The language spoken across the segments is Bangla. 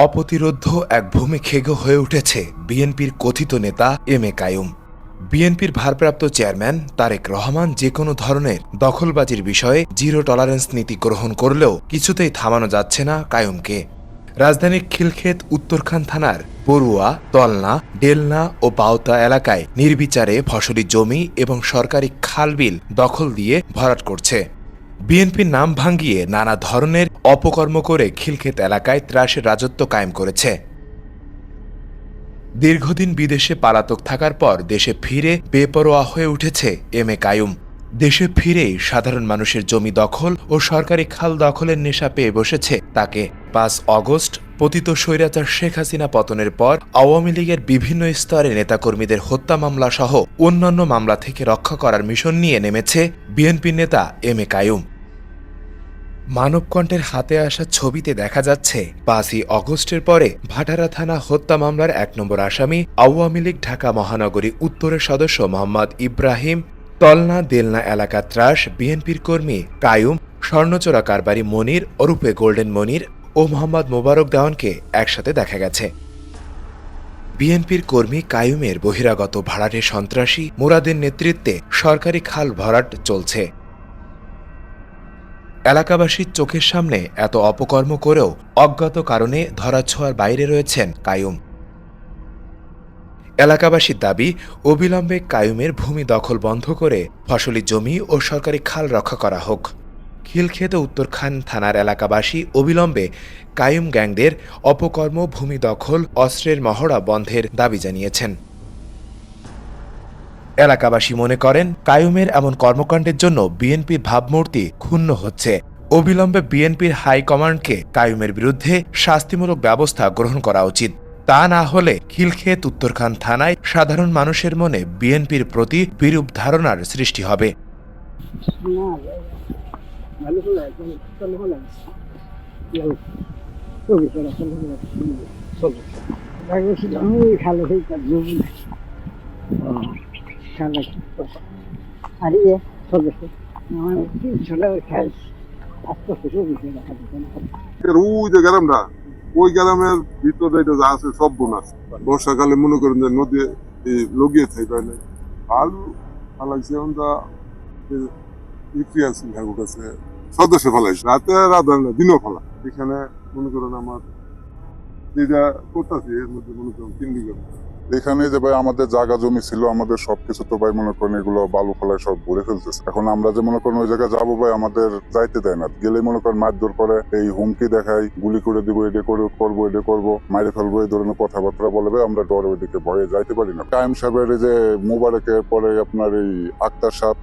অপ্রতিরোধ্য এক ভূমি খেগ হয়ে উঠেছে বিএনপির কথিত নেতা এম এ কায়ুম। বিএনপির ভারপ্রাপ্ত চেয়ারম্যান তারেক রহমান যে কোনো ধরনের দখলবাজির বিষয়ে জিরো টলারেন্স নীতি গ্রহণ করলেও কিছুতেই থামানো যাচ্ছে না কায়ুমকে। রাজধানীর খিলক্ষেত, উত্তরখান থানার পড়ুয়া, তলনা, ডেলনা ও বাউতা এলাকায় নির্বিচারে ফসলি জমি এবং সরকারি খালবিল দখল দিয়ে ভরাট করছে। বিএনপির নাম ভাঙ্গিয়ে নানা ধরনের অপকর্ম করে খিলক্ষেত এলাকায় ত্রাসের রাজত্ব কায়েম করেছে। দীর্ঘদিন বিদেশে পালাতক থাকার পর দেশে ফিরে বেপরোয়া হয়ে উঠেছে এম এ কায়ুম। দেশে ফিরেই সাধারণ মানুষের জমি দখল ও সরকারি খাল দখলের নেশা পেয়ে বসেছে তাকে। পাঁচ অগস্ট পতিত স্বৈরাচার শেখ হাসিনা পতনের পর আওয়ামী লীগের বিভিন্ন স্তরে নেতাকর্মীদের হত্যা মামলা সহ অন্যান্য মামলা থেকে রক্ষা করার মিশন নিয়ে নেমেছে বিএনপি নেতা এম এ কায়ুম। মানবকণ্ঠের হাতে আসা ছবিতে দেখা যাচ্ছে, পাঁচই অগস্টের পরে ভাটারা থানা হত্যা মামলার এক নম্বর আসামি, আওয়ামী লীগ ঢাকা মহানগরী উত্তরের সদস্য মোহাম্মদ ইব্রাহিম, তলনা দেলনা এলাকা ত্রাস বিএনপির কর্মী কায়ুম, স্বর্ণচোরা কারবারি মনির, ওরূপে গোল্ডেন মনির ও মোহাম্মদ মোবারক দেওয়ানকে একসাথে দেখা গেছে। বিএনপির কর্মী কায়ুমের বহিরাগত ভাড়াটে সন্ত্রাসী মুরাদের নেতৃত্বে সরকারি খাল ভরাট চলছে। এলাকাবাসীর চোখের সামনে এত অপকর্ম করেও অজ্ঞাত কারণে ধরাছোঁয়ার বাইরে রয়েছেন কায়ুম। এলাকাবাসীর দাবি, অবিলম্বে কায়ুমের ভূমি দখল বন্ধ করে ফসলি জমি ও সরকারি খাল রক্ষা করা হোক। খিলক্ষেত উত্তরখান থানার এলাকাবাসী অবিলম্বে কায়ুম গ্যাংদের অপকর্ম ভূমি দখল, অস্ত্রের মহড়া বন্ধের দাবি জানিয়েছেন। এলাকাবাসী মনে করেন, কায়ুমের এমন কর্মকাণ্ডের জন্য বিএনপির ভাবমূর্তি ক্ষুণ্ণ হচ্ছে। অবিলম্বে বিএনপির হাইকমান্ডকে কায়ুমের বিরুদ্ধে শাস্তিমূলক ব্যবস্থা গ্রহণ করা উচিত। তা না হলে খিলক্ষেত, উত্তরখান থানায় সাধারণ মানুষের মনে বিএনপির প্রতি বিরূপ ধারণার সৃষ্টি হবে। করে একদম চলো হলো চলবে চলো চলো চলো চলো আমি খালো। কাজ জমি খালো আর চলবে আমার ছোট খাই আস্তে আস্তে চলবে দেখা ওই ভিতরে এটা যা আছে সব বর্ষাকালে মনে করেন যে নদী লগিয়ে ফালাইছে ঠাকুর কাছে সদস্য ফালাইছে। রাতে রাধা না, দিনও ফালা। এখানে মনে করেন আমার যেটা করতেছি, এর মধ্যে মনে করেন তিন বিঘা এখানে যে ভাই আমাদের জায়গা জমি ছিল, আমাদের সবকিছু তো ভাই মনে করেন এগুলো বালু ফলায় সব ভরে ফেলতেছে। এখন আমরা যে মনে করেন ওই জায়গায় যাব ভাই, আমাদের যাইতে দেয় না। গেলে মনে করেন মারধর করে, এই হুমকি দেখাই, গুলি করে দিব এটা করে করব এটা করব মারে ফেলব, এই ধরনের কথাবার্তা বলে ভাই আমরা ডরে ওইদিকে ভয়ে যাইতে পারি না। কায়েম সাহেবের যে মুবারকের পরে আপনার এই আক্তার সাহেব,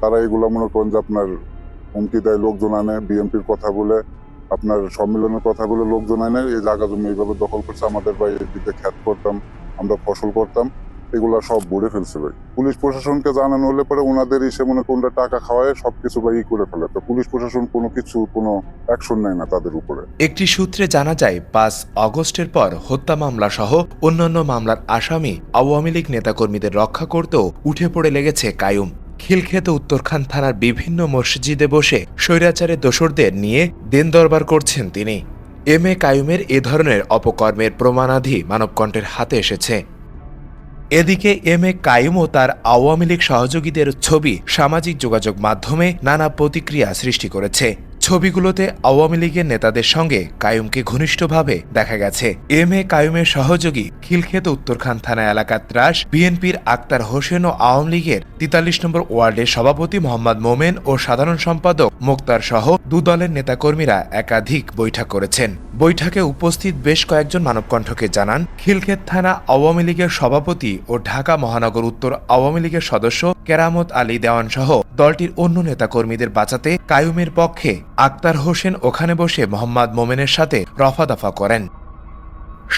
তারা এগুলো মনে করেন যে আপনার হুমকি দেয়, লোকজন আনে, বিএনপির কথা বলে, আপনার সম্মেলনের কথা বলে লোকজন আনে, এই জায়গা জমি এইভাবে দখল করছে। আমাদের ভাই এদিকে খ্যাত করতাম। আমরা ফসল করতাম, এগুলা সব ভরে ফেলছে ভাই। পুলিশ প্রশাসনকে জানানো হলে পরে ওনাদের এসে মনে কোনটা টাকা খাওয়ায় সবকিছু ভাই করে ফেলে। তো পুলিশ প্রশাসন কোনো কিছু, কোনো অ্যাকশন নেয় না তাদের উপরে। একটি সূত্রে জানা যায়, পাঁচ অগস্টের পর হত্যা মামলা সহ অন্যান্য মামলার আসামি আওয়ামী লীগ নেতাকর্মীদের রক্ষা করতেও উঠে পড়ে লেগেছে কায়ুম। খিলক্ষেত উত্তরখান থানার বিভিন্ন মসজিদে বসে স্বৈরাচারের দোসরদের নিয়ে দেন দরবার করছেন তিনি। এম এ কায়ুমের এ ধরনের অপকর্মের প্রমাণাধি মানবকণ্ঠের হাতে এসেছে। এদিকে এম এ কায়ুম ও তার আওয়ামী লীগ সহযোগীদের ছবি সামাজিক যোগাযোগ মাধ্যমে নানা প্রতিক্রিয়া সৃষ্টি করেছে। ছবিগুলোতে আওয়ামী লীগের নেতাদের সঙ্গে কায়ুমকে ঘনিষ্ঠভাবে দেখা গেছে। এম এ কায়ুমের সহযোগী খিলক্ষেত উত্তরখান থানা এলাকার ত্রাস, বিএনপির আক্তার হোসেন ও আওয়ামী লীগের তেতাল্লিশ নম্বর ওয়ার্ডের সভাপতি মোহাম্মদ মোমেন ও সাধারণ সম্পাদক মোক্তার সহ দু দলের নেতাকর্মীরা একাধিক বৈঠক করেছেন। বৈঠকে উপস্থিত বেশ কয়েকজন মানবকণ্ঠকে জানান, খিলক্ষেত থানা আওয়ামী লীগের সভাপতি ও ঢাকা মহানগর উত্তর আওয়ামী লীগের সদস্য কেরামত আলী দেওয়ান সহ দলটির অন্য নেতাকর্মীদের বাঁচাতে কায়ুমের পক্ষে আক্তার হোসেন ওখানে বসে মোহাম্মদ মোমেনের সাথে রফাদফা করেন।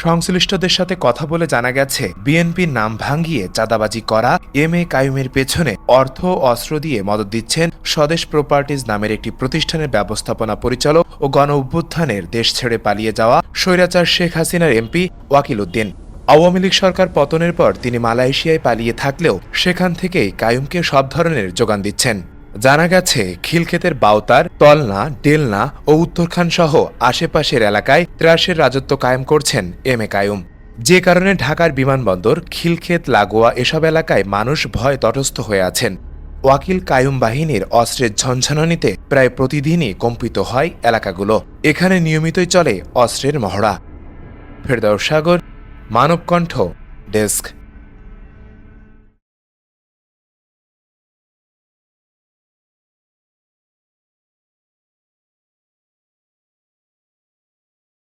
সংশ্লিষ্টদের সাথে কথা বলে জানা গেছে, বিএনপির নাম ভাঙ্গিয়ে চাঁদাবাজি করা এম এ কায়ুমের পেছনে অর্থ অস্ত্র দিয়ে মদত দিচ্ছেন স্বদেশ প্রপার্টিজ নামের একটি প্রতিষ্ঠানের ব্যবস্থাপনা পরিচালক ও গণ অভ্যুত্থানের দেশ ছেড়ে পালিয়ে যাওয়া স্বৈরাচার শেখ হাসিনার এমপি ওয়াকিল উদ্দিন। আওয়ামী লীগ সরকার পতনের পর তিনি মালয়েশিয়ায় পালিয়ে থাকলেও সেখান থেকেই কায়ুমকে সব ধরনের যোগান দিচ্ছেন। জানা গেছে, খিলক্ষেতের বাউতার, তলনা, ডেলনা ও উত্তরখান সহ আশেপাশের এলাকায় ত্রাসের রাজত্ব কায়েম করছেন এম এ কায়ুম। যে কারণে ঢাকার বিমানবন্দর, খিলক্ষেত, লাগোয়া এসব এলাকায় মানুষ ভয় তটস্থ হয়ে আছেন। ওয়াকিল কায়ুম বাহিনীর অস্ত্রের ঝনঝনানিতে প্রায় প্রতিদিনই কম্পিত হয় এলাকাগুলো। এখানে নিয়মিতই চলে অস্ত্রের মহড়া। ফেরদাউস সাগর মানবকণ্ঠ ডেস্ক।